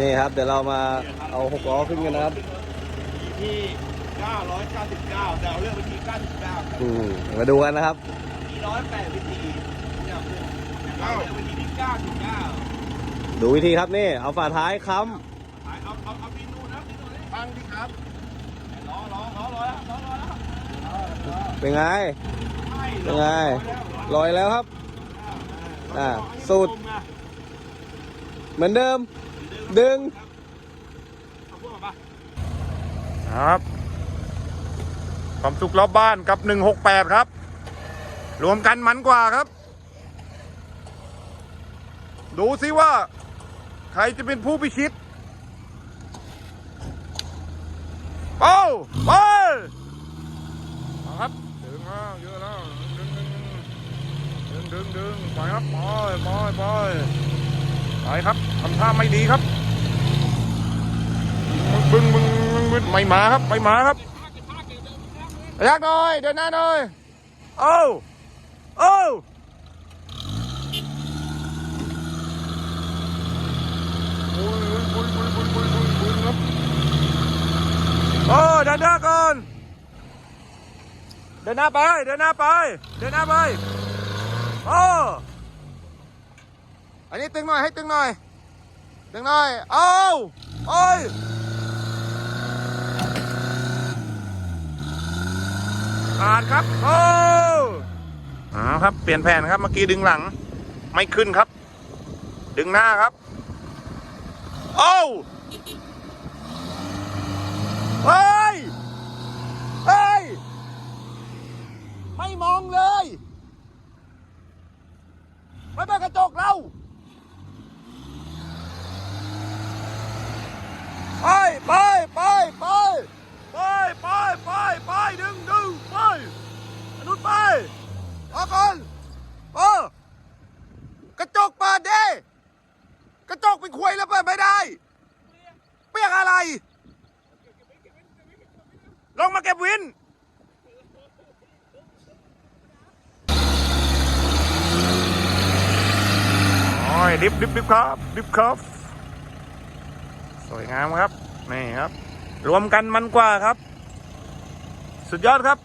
นี่ครับ เดี๋ยวเรามาเอาหกล้อขึ้นกันนะครับที่ 999แต่เอาเรื่องวิธี 99ครับอืมมาดูกันนะครับ มี108วิธีเนี่ยเอาเรื่องวิธีที่ 99ดูวิธีครับนี่ เอาฝาท้ายค้เอาเอาเอาเอาปีนูนนะปีนูนเลยฟังดิครับล้อล้อล้อล้อแล้วล้อล้อแล้วำเป็นไง ไม่เป็นไง ลอยแล้วครับ อ่าสูตร เหมือนเดิม ดึงเอาพวกมาปะครับ ความสุขรอบบ้านกับ 168 ครับ รวมกันมันกว่าครับ ดูสิว่า ใครจะเป็นผู้พิชิตเป้าไปมาครับดึงมาเยอะแล้วดึงดึงดึงดึงดึงไปครับไปไปไปไปครับทำท่าไม่ดีครับ บึ้งบึ้งบึ้งบึ้งไม่มาครับไม่มาครับระยะหน่อยเดินหน้าหน่อยโอ้โอ้โอ้ยบุยบุยบุยบุยบุยบุยครับโอ้เดินหน้าก่อนเดินหน้าไปเดินหน้าไปเดินหน้าไปโอ้อันนี้ตึงหน่อยให้ตึงหน่อยตึงหน่อยเอาโอ้ย ผ่านครับ โอ้อาครับ เปลี่ยนแผนครับ เมื่อกี้ดึงหลัง ไม่ขึ้นครับ ดึงหน้าครับ โอ้เฮ้ย เฮ้ย ไม่มองเลย ไม่เป็นกระจกเรา เป็นควยแล้วเปิดไม่ได้ เปียกอะไร ลงมาเก็บวินโอ้ยดิบดิบดิบครับ ดิบครับ สวยงามครับ นี่ครับ รวมกันมันกว่าครับ สุดยอดครับ